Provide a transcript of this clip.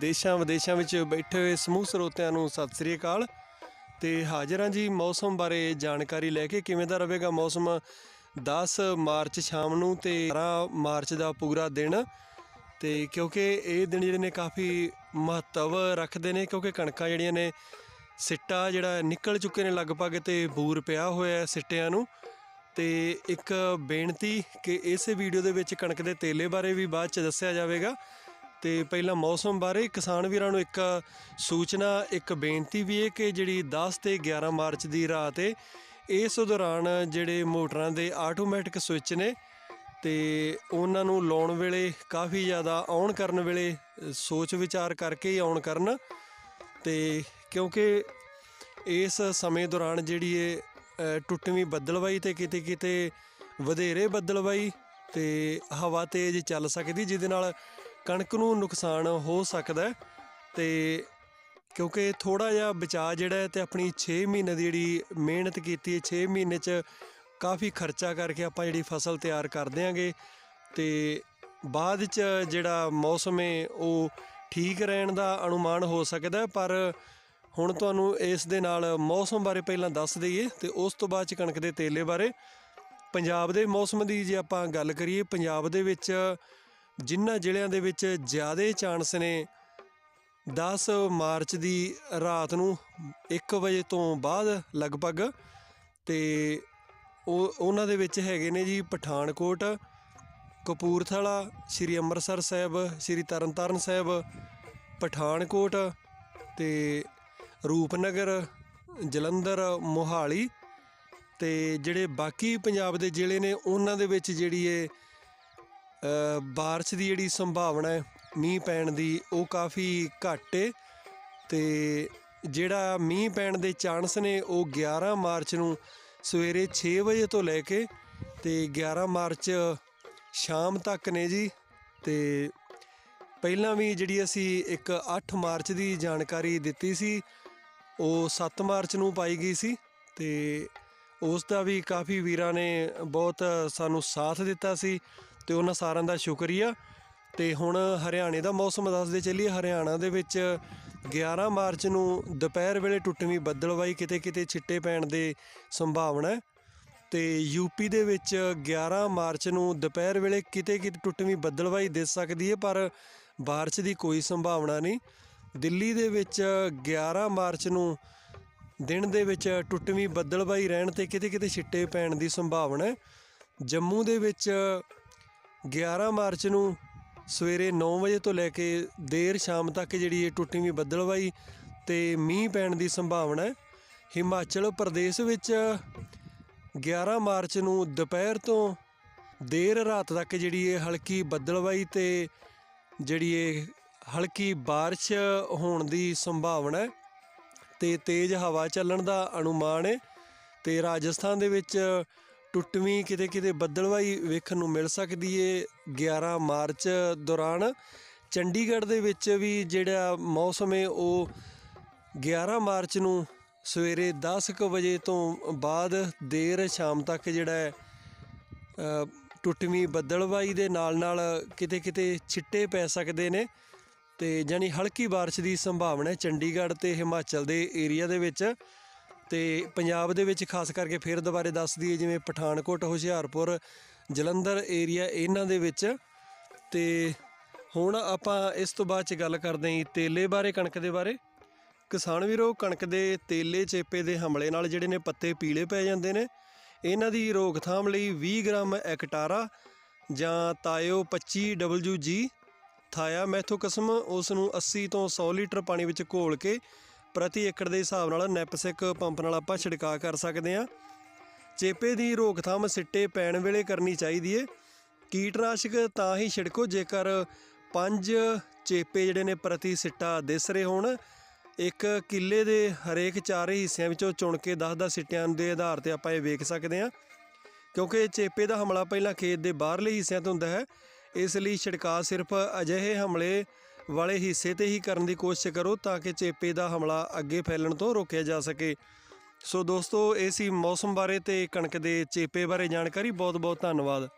ਦੇਸ਼ਾਂ ਵਿਦੇਸ਼ਾਂ ਵਿੱਚ ਬੈਠੇ ਹੋਏ ਸਮੂਹ ਸਰੋਤਿਆਂ ਨੂੰ ਸਤਿ ਸ੍ਰੀ ਅਕਾਲ। ਤੇ ਹਾਜ਼ਰ ਹਾਂ ਜੀ ਮੌਸਮ ਬਾਰੇ ਜਾਣਕਾਰੀ ਲੈ ਕੇ। ਕਿਵੇਂ ਦਾ ਰਹੇਗਾ ਮੌਸਮ? 10 ਮਾਰਚ ਸ਼ਾਮ ਨੂੰ ਤੇ 11 ਮਾਰਚ ਦਾ ਪੂਰਾ ਦਿਨ। ਤੇ ਕਿਉਂਕਿ ਇਹ ਦਿਨ ਜਿਹੜੇ ਨੇ ਕਾਫੀ ਮਹੱਤਵ ਰੱਖਦੇ ਨੇ, ਕਿਉਂਕਿ ਕਣਕਾਂ ਜਿਹੜੀਆਂ ਨੇ, ਸਿੱਟਾ ਜਿਹੜਾ ਨਿਕਲ ਚੁੱਕੇ ਨੇ ਲਗਭਗ ਤੇ ਬੂਰ ਪਿਆ ਹੋਇਆ ਹੈ ਸਿੱਟਿਆਂ ਨੂੰ। ਤੇ ਇੱਕ ਬੇਨਤੀ ਕਿ ਇਸ ਵੀਡੀਓ ਦੇ ਵਿੱਚ ਕਣਕ ਦੇ ਤੇਲੇ ਬਾਰੇ ਵੀ ਬਾਅਦ ਚ ਦੱਸਿਆ ਜਾਵੇਗਾ। ਤੇ ਪਹਿਲਾਂ ਮੌਸਮ ਬਾਰੇ ਕਿਸਾਨ ਵੀਰਾਂ ਨੂੰ ਇੱਕ ਸੂਚਨਾ, ਇੱਕ ਬੇਨਤੀ ਵੀ ਹੈ ਕਿ ਜਿਹੜੀ 10 ਤੇ 11 ਮਾਰਚ ਦੀ ਰਾਤ ਹੈ ਇਸ ਦੌਰਾਨ ਜਿਹੜੇ ਮੋਟਰਾਂ ਦੇ ਆਟੋਮੈਟਿਕ ਸਵਿਚ ਨੇ ਤੇ ਉਹਨਾਂ ਨੂੰ ਲਾਉਣ ਵੇਲੇ, ਕਾਫੀ ਜ਼ਿਆਦਾ ਆਉਣ ਕਰਨ ਵੇਲੇ, ਸੋਚ ਵਿਚਾਰ ਕਰਕੇ ਹੀ ਆਉਣ ਕਰਨ ਤੇ ਕਿਉਂਕਿ ਇਸ ਸਮੇਂ ਦੌਰਾਨ ਜਿਹੜੀ ਇਹ ਟੁੱਟਵੀਂ ਬੱਦਲਵਾਈ ਤੇ ਕਿਤੇ ਕਿਤੇ ਵਧੇਰੇ ਬੱਦਲਵਾਈ ਤੇ ਹਵਾ ਤੇਜ਼ ਚੱਲ ਸਕਦੀ, ਜਿਹਦੇ ਨਾਲ ਕਣਕ ਨੂੰ ਨੁਕਸਾਨ ਹੋ ਸਕਦਾ ਹੈ ਤੇ ਕਿਉਂਕਿ ਥੋੜਾ ਜਿਹਾ ਬਚਾਅ ਜਿਹੜਾ ਹੈ ਤੇ ਆਪਣੀ 6 ਮਹੀਨੇ ਦੀ ਜਿਹੜੀ ਮਿਹਨਤ ਕੀਤੀ ਹੈ 6 ਮਹੀਨੇ ਚ ਕਾਫੀ ਖਰਚਾ ਕਰਕੇ ਆਪਾਂ ਜਿਹੜੀ ਫਸਲ ਤਿਆਰ ਕਰ ਦਿਆਂਗੇ ਤੇ ਬਾਅਦ ਚ ਜਿਹੜਾ ਮੌਸਮ ਹੈ, ਉਹ ਠੀਕ ਰਹਿਣ ਦਾ ਅਨੁਮਾਨ ਹੋ ਸਕਦਾ ਪਰ ਹੁਣ ਤੁਹਾਨੂੰ ਇਸ ਦੇ ਨਾਲ ਮੌਸਮ ਬਾਰੇ ਪਹਿਲਾਂ ਦੱਸ ਦਈਏ ਤੇ ਉਸ ਤੋਂ ਬਾਅਦ ਚ ਕਣਕ ਦੇ ਤੇਲੇ ਬਾਰੇ। ਪੰਜਾਬ ਦੇ ਮੌਸਮ ਦੀ ਜੇ ਆਪਾਂ ਗੱਲ ਕਰੀਏ, ਪੰਜਾਬ ਦੇ ਵਿੱਚ ਜਿਨ੍ਹਾਂ ਜ਼ਿਲ੍ਹਿਆਂ ਦੇ ਵਿੱਚ ਜ਼ਿਆਦਾ ਚਾਂਸ ਨੇ 10 ਮਾਰਚ ਦੀ ਰਾਤ ਨੂੰ 1 ਵਜੇ ਤੋਂ ਬਾਅਦ ਲਗਭਗ, ਤੇ ਉਹ, ਉਹਨਾਂ ਦੇ ਵਿੱਚ ਹੈਗੇ ਨੇ ਜੀ ਪਠਾਨਕੋਟ, ਕਪੂਰਥਲਾ, ਸ੍ਰੀ ਅੰਮ੍ਰਿਤਸਰ ਸਾਹਿਬ, ਸ੍ਰੀ ਤਰਨਤਾਰਨ ਸਾਹਿਬ, ਪਠਾਨਕੋਟ ਤੇ ਰੂਪਨਗਰ, ਜਲੰਧਰ, ਮੋਹਾਲੀ ਤੇ ਜਿਹੜੇ ਬਾਕੀ ਪੰਜਾਬ ਦੇ ਜ਼ਿਲ੍ਹੇ ਨੇ, ਉਹਨਾਂ ਦੇ ਵਿੱਚ ਜਿਹੜੀ ਇਹ ਅ, ਦੀ ਜਿਹੜੀ ਸੰਭਾਵਨਾ ਹੈ ਮੀਂਹ ਪੈਣ ਦੀ ਉਹ ਕਾਫੀ ਘੱਟ ਏ। ਤੇ ਜਿਹੜਾ ਮੀਂਹ ਪੈਣ ਦੇ ਚਾਂਸ ਨੇ ਉਹ 11 ਮਾਰਚ ਨੂੰ ਸਵੇਰੇ 6 ਵਜੇ ਤੋਂ ਲੈ ਕੇ ਤੇ 11 ਮਾਰਚ ਸ਼ਾਮ ਤੱਕ ਨੇ ਜੀ। ਤੇ ਪਹਿਲਾਂ ਵੀ ਜਿਹੜੀ ਅਸੀਂ ਇੱਕ 8 ਮਾਰਚ ਦੀ ਜਾਣਕਾਰੀ ਦਿੱਤੀ ਸੀ ਉਹ 7 ਮਾਰਚ ਨੂੰ ਪਾਈ ਗਈ ਸੀ। ਤੇ ਉਸ ਦਾ ਵੀ ਕਾਫੀ ਵੀਰਾਂ ਨੇ ਬਹੁਤ ਸਾਨੂੰ ਸਾਥ ਦਿੱਤਾ ਸੀ। ਤੇ ਉਹਨਾਂ ਸਾਰਿਆਂ ਦਾ ਸ਼ੁਕਰੀਆ। ਤੇ ਹੁਣ ਹਰਿਆਣੇ ਦਾ ਮੌਸਮ ਦੱਸਦੇ ਚੱਲੀਏ। ਹਰਿਆਣਾ ਦੇ ਵਿੱਚ 11 ਮਾਰਚ ਨੂੰ ਦੁਪਹਿਰ ਵੇਲੇ ਟੁੱਟਵੀਂ ਬੱਦਲਵਾਈ ਕਿਤੇ ਕਿਤੇ ਛਿੱਟੇ ਪੈਣ ਦੇ ਸੰਭਾਵਨਾ ਹੈ। ਤੇ ਯੂਪੀ ਦੇ ਵਿੱਚ 11 ਮਾਰਚ ਨੂੰ ਦੁਪਹਿਰ ਵੇਲੇ ਕਿਤੇ ਕਿਤੇ ਟੁੱਟਵੀਂ ਬੱਦਲਵਾਈ ਦਿਸ ਸਕਦੀ ਹੈ, ਪਰ ਬਾਰਿਸ਼ ਦੀ ਕੋਈ ਸੰਭਾਵਨਾ ਨਹੀਂ। ਦਿੱਲੀ ਦੇ ਵਿੱਚ 11 ਮਾਰਚ ਨੂੰ ਦਿਨ ਦੇ ਵਿੱਚ ਟੁੱਟਵੀਂ ਬੱਦਲਬਾਈ ਰਹਿਣ ਤੇ ਕਿਤੇ ਕਿਤੇ ਛਿੱਟੇ ਪੈਣ ਦੀ ਸੰਭਾਵਨਾ ਹੈ। ਜੰਮੂ ਦੇ ਵਿੱਚ 11 ਮਾਰਚ ਨੂੰ ਸਵੇਰੇ 9 ਵਜੇ ਤੋਂ ਲੈ ਕੇ ਦੇਰ ਸ਼ਾਮ ਤੱਕ ਜਿਹੜੀ ਇਹ ਟੁੱਟਵੀਂ ਬੱਦਲਬਾਈ ਤੇ ਮੀਂਹ ਪੈਣ ਦੀ ਸੰਭਾਵਨਾ ਹੈ। ਹਿਮਾਚਲ ਪ੍ਰਦੇਸ਼ ਵਿੱਚ 11 ਮਾਰਚ ਨੂੰ ਦੁਪਹਿਰ ਤੋਂ ਦੇਰ ਰਾਤ ਤੱਕ ਜਿਹੜੀ ਇਹ ਹਲਕੀ ਬੱਦਲਵਾਈ ਤੇ ਜਿਹੜੀ ਇਹ ਹਲਕੀ ਬਾਰਿਸ਼ ਹੋਣ ਦੀ ਸੰਭਾਵਨਾ ਹੈ ਤੇ ਤੇਜ਼ ਹਵਾ ਚੱਲਣ ਦਾ ਅਨੁਮਾਨ ਹੈ ਤੇ ਰਾਜਸਥਾਨ ਦੇ ਵਿੱਚ ਟੁੱਟਵੀਂ ਕਿਤੇ ਕਿਤੇ ਬੱਦਲਵਾਈ ਵੇਖਣ ਨੂੰ ਮਿਲ ਸਕਦੀ ਏ। 11 ਮਾਰਚ ਦੌਰਾਨ ਚੰਡੀਗੜ੍ਹ ਦੇ ਵਿੱਚ ਵੀ ਜਿਹੜਾ ਮੌਸਮ ਹੈ ਉਹ 11 ਮਾਰਚ ਨੂੰ ਸਵੇਰੇ 10 ਕੁ ਵਜੇ ਤੋਂ ਬਾਅਦ ਦੇਰ ਸ਼ਾਮ ਤੱਕ ਜਿਹੜਾ ਹੈ ਟੁੱਟਵੀਂ ਬੱਦਲਵਾਈ ਦੇ ਨਾਲ ਨਾਲ ਕਿਤੇ ਕਿਤੇ ਛਿੱਟੇ ਪੈ ਸਕਦੇ ਨੇ ਤੇ ਜਾਨੀ ਹਲਕੀ ਬਾਰਿਸ਼ ਦੀ ਸੰਭਾਵਨਾ ਹੈ ਚੰਡੀਗੜ੍ਹ ਤੇ ਹਿਮਾਚਲ ਦੇ ਏਰੀਆ ਦੇ ਵਿੱਚ। ਤੇ ਪੰਜਾਬ ਦੇ ਵਿੱਚ ਖਾਸ ਕਰਕੇ ਫਿਰ ਦੁਬਾਰੇ ਦੱਸ ਦਈਏ, ਜਿਵੇਂ ਪਠਾਨਕੋਟ, ਹੁਸ਼ਿਆਰਪੁਰ, ਜਲੰਧਰ ਏਰੀਆ ਇਹਨਾਂ ਦੇ ਵਿੱਚ। ਤੇ ਹੁਣ ਆਪਾਂ ਇਸ ਤੋਂ ਬਾਅਦ ਚ ਗੱਲ ਕਰਦੇ ਹਾਂ ਤੇਲੇ ਬਾਰੇ, ਕਣਕ ਦੇ ਬਾਰੇ। ਕਿਸਾਨ ਵੀਰੋ, ਕਣਕ ਦੇ ਤੇਲੇ ਚੇਪੇ ਦੇ ਹਮਲੇ ਨਾਲ ਜਿਹੜੇ ਨੇ ਪੱਤੇ ਪੀਲੇ ਪੈ ਜਾਂਦੇ ਨੇ। ਇਹਨਾਂ ਦੀ ਰੋਕਥਾਮ ਲਈ 20 ਗ੍ਰਾਮ ਐਕਟਾਰਾ ਜਾਂ ਤਾਇਓ 25WG ਥਾਇਆ ਮੈਥੋਕਸਮ, ਉਸ ਨੂੰ 80 ਤੋਂ 100 ਲੀਟਰ ਪਾਣੀ ਵਿੱਚ ਘੋਲ ਕੇ ਪ੍ਰਤੀ ਏਕੜ ਦੇ ਹਿਸਾਬ ਨਾਲ ਨੈਪਸਿਕ ਪੰਪ ਨਾਲ ਆਪਾਂ ਛਿੜਕਾਅ ਕਰ ਸਕਦੇ ਹਾਂ। ਚੇਪੇ ਦੀ ਰੋਕਥਾਮ ਸਿੱਟੇ ਪੈਣ ਵੇਲੇ ਕਰਨੀ ਚਾਹੀਦੀ ਏ। ਕੀਟਨਾਸ਼ਕ ਤਾਂ ਹੀ ਛਿੜਕੋ, ਜੇਕਰ ਪੰਜ ਚੇਪੇ ਜਿਹੜੇ ਨੇ ਪ੍ਰਤੀ ਸਿੱਟਾ ਦਿਸ ਰਹੇ ਹੋਣ। ਇੱਕ ਕਿੱਲੇ ਦੇ ਹਰੇਕ ਚਾਰੇ ਹਿੱਸਿਆਂ ਵਿੱਚੋਂ ਚੁਣ ਕੇ 10-10 ਸਿੱਟਿਆਂ ਦੇ ਆਧਾਰ ਤੇ ਆਪਾਂ ਇਹ ਵੇਖ ਸਕਦੇ ਹਾਂ। ਕਿਉਂਕਿ ਚੇਪੇ ਦਾ ਹਮਲਾ ਪਹਿਲਾਂ ਖੇਤ ਦੇ ਬਾਹਰਲੇ ਹਿੱਸਿਆਂ ਤੋਂ ਹੁੰਦਾ ਹੈ। ਇਸ ਲਈ ਛਿੜਕਾਅ ਸਿਰਫ ਅਜਿਹੇ ਹਮਲੇ ਵਾਲੇ ਹਿੱਸੇ ਤੇ ਹੀ ਕਰਨ ਦੀ ਕੋਸ਼ਿਸ਼ ਕਰੋ ਤਾਂ ਕਿ ਚੇਪੇ ਦਾ ਹਮਲਾ ਅੱਗੇ ਫੈਲਣ ਤੋਂ ਰੋਕਿਆ ਜਾ ਸਕੇ। ਸੋ ਦੋਸਤੋ, ਇਹ ਸੀ ਮੌਸਮ ਬਾਰੇ ਤੇ ਕਣਕ ਦੇ ਚੇਪੇ ਬਾਰੇ ਜਾਣਕਾਰੀ। ਬਹੁਤ ਬਹੁਤ ਧੰਨਵਾਦ।